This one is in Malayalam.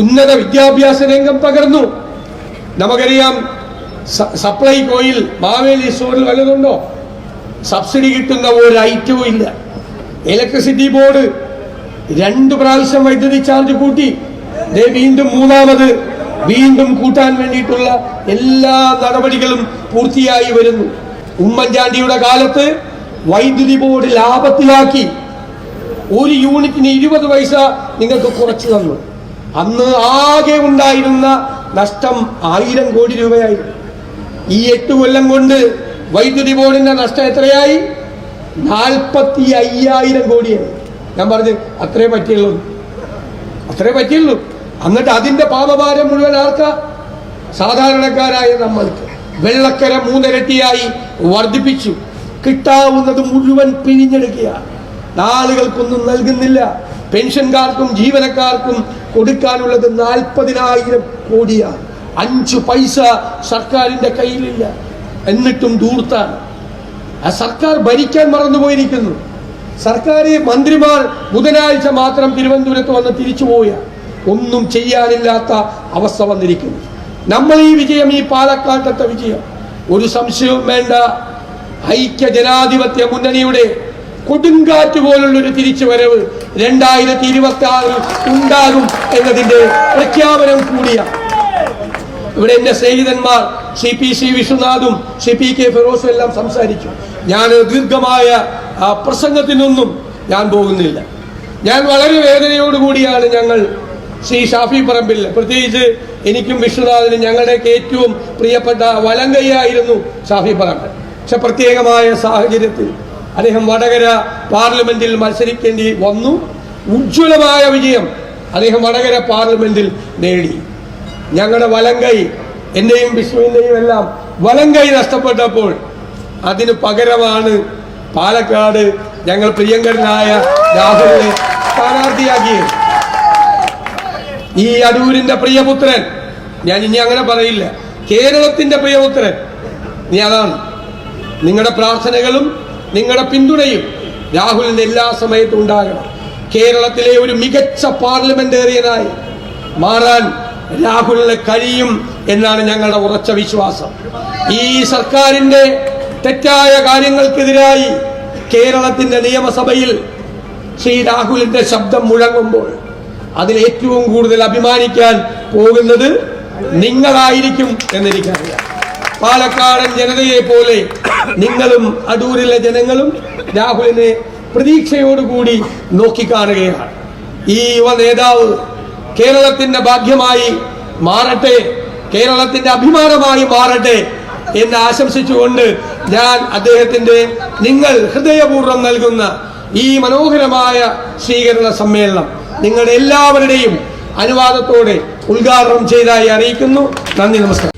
ഉന്നത വിദ്യാഭ്യാസ രംഗം തകർന്നു നമുക്കറിയാം സപ്ലൈ സപ്ലൈകോയിൽ മാവേലി സ്റ്റോറിൽ വല്ലതുണ്ടോ? സബ്സിഡി കിട്ടുന്ന ഒരു ഐറ്റവും ഇല്ല. ഇലക്ട്രിസിറ്റി ബോർഡ് രണ്ട് പ്രാവശ്യം വൈദ്യുതി ചാർജ് കൂട്ടി. വീണ്ടും മൂന്നാമത് വീണ്ടും കൂട്ടാൻ വേണ്ടിയിട്ടുള്ള എല്ലാ നടപടികളും പൂർത്തിയായി വരുന്നു. ഉമ്മൻചാണ്ടിയുടെ കാലത്ത് വൈദ്യുതി ബോർഡ് ലാഭത്തിലാക്കി. ഒരു യൂണിറ്റിന് ഇരുപത് പൈസ നിങ്ങൾക്ക് കുറച്ചു തന്നു. അന്ന് ആകെ ഉണ്ടായിരുന്ന നഷ്ടം ആയിരം കോടി രൂപയായിരുന്നു ഈ എട്ട് കൊല്ലം കൊണ്ട് വൈദ്യുതി ബോർഡിന്റെ നഷ്ടം എത്രയായി? നാൽപ്പത്തി അയ്യായിരം കോടിയായി. ഞാൻ പറഞ്ഞു അത്രേ പറ്റിയുള്ളൂ. അത്രേ പറ്റിയുള്ളൂ. എന്നിട്ട് അതിന്റെ പാപഭാരം മുഴുവൻ ആർക്കാ? സാധാരണക്കാരായ നമ്മൾക്ക്. വെള്ളക്കര മൂന്നിരട്ടിയായി വർദ്ധിപ്പിച്ചു. കിട്ടാവുന്നത് മുഴുവൻ പിഴിഞ്ഞെടുക്കുക ആളുകൾക്കൊന്നും നൽകുന്നില്ല. പെൻഷൻകാർക്കും ജീവനക്കാർക്കും കൊടുക്കാനുള്ളത് നാൽപ്പതിനായിരം കോടിയാണ്. അഞ്ചു പൈസ സർക്കാരിന്റെ കയ്യിലില്ല. എന്നിട്ടും ദൂർത്താൻ ആ സർക്കാർ ഭരിക്കാൻ മറന്നുപോയിരിക്കുന്നു. സർക്കാർ മന്ത്രിമാർ ബുധനാഴ്ച മാത്രം തിരുവനന്തപുരത്ത് വന്ന് തിരിച്ചു പോയ ഒന്നും ചെയ്യാനില്ലാത്ത അവസ്ഥ വന്നിരിക്കുന്നു. നമ്മൾ ഈ വിജയം ഈ പാലക്കാട്ടത്തെ വിജയം ഒരു സംശയവും വേണ്ട. ഐക്യ ജനാധിപത്യ മുന്നണിയുടെ കൊടുങ്കാറ്റ് പോലുള്ളൊരു തിരിച്ചുവരവ് രണ്ടായിരത്തി ഇരുപത്തി ആറിൽ ഉണ്ടാകും എന്നതിന്റെ പ്രഖ്യാപനം കൂടിയാണ് ഇവിടെ എന്റെ സ്നേഹിതന്മാർ സി പി സി വിശ്വനാഥും സി പി കെ ഫിറോസും എല്ലാം സംസാരിച്ചു. ഞാൻ ദീർഘമായ ആ പ്രസംഗത്തിനൊന്നും ഞാൻ പോകുന്നില്ല. ഞാൻ വളരെ വേദനയോടുകൂടിയാണ് ഞങ്ങൾ ശ്രീ ഷാഫി പറമ്പിൽ. പ്രത്യേകിച്ച് എനിക്കും വിശ്വനാഥിനും ഞങ്ങളുടെയൊക്കെ ഏറ്റവും പ്രിയപ്പെട്ട വലങ്കയ്യായിരുന്നു ഷാഫി പറമ്പിൽ പക്ഷെ പ്രത്യേകമായ സാഹചര്യത്തിൽ അദ്ദേഹം വടകര പാർലമെന്റിൽ മത്സരിക്കേണ്ടി വന്നു. ഉജ്ജ്വലമായ വിജയം അദ്ദേഹം വടകര പാർലമെന്റിൽ നേടി. ഞങ്ങളുടെ വലങ്കൈ എന്റെയും വിഷ്ണുവിന്റെയും എല്ലാം വലങ്കൈ നഷ്ടപ്പെട്ടപ്പോൾ അതിന് പകരമാണ് പാലക്കാട് ഞങ്ങൾ പ്രിയങ്കരനായ രാഹുലിനെ സ്ഥാനാർത്ഥിയാക്കിയത്. ഈ അടൂരിന്റെ പ്രിയപുത്രൻ ഞാൻ ഇനി അങ്ങനെ പറയില്ല കേരളത്തിന്റെ പ്രിയപുത്രൻ. നീ അതാണ് നിങ്ങളുടെ പ്രാർത്ഥനകളും നിങ്ങളുടെ പിന്തുണയും. രാഹുലിന്റെ എല്ലാ സമയത്തും ഉണ്ടാകണം. കേരളത്തിലെ ഒരു മികച്ച പാർലമെന്റേറിയനായി മാറാൻ രാഹുലിന് കഴിയും എന്നാണ് ഞങ്ങളുടെ ഉറച്ച വിശ്വാസം. ഈ സർക്കാരിന്റെ തെറ്റായ കാര്യങ്ങൾക്കെതിരായി കേരളത്തിന്റെ നിയമസഭയിൽ ശ്രീ രാഹുലിന്റെ ശബ്ദം മുഴങ്ങുമ്പോൾ അതിൽ ഏറ്റവും കൂടുതൽ അഭിമാനിക്കാൻ പോകുന്നത് നിങ്ങളായിരിക്കും എന്നെനിക്കറിയാം പാലക്കാടൻ ജനതയെ പോലെ നിങ്ങളും അടൂരിലെ ജനങ്ങളും രാഹുലിനെ പ്രതീക്ഷയോടുകൂടി നോക്കിക്കാണുകയാണ്. ഈ യുവ നേതാവ് കേരളത്തിന്റെ ഭാഗ്യമായി മാറട്ടെ കേരളത്തിന്റെ അഭിമാനമായി മാറട്ടെ എന്ന് ആശംസിച്ചുകൊണ്ട് ഞാൻ അദ്ദേഹത്തിന്റെ നിങ്ങൾ ഹൃദയപൂർവം നൽകുന്ന ഈ മനോഹരമായ സ്വീകരണ സമ്മേളനം നിങ്ങളുടെ എല്ലാവരുടെയും അനുവാദത്തോടെ ഉദ്ഘാടനം ചെയ്തതായി അറിയിക്കുന്നു. നന്ദി നമസ്കാരം.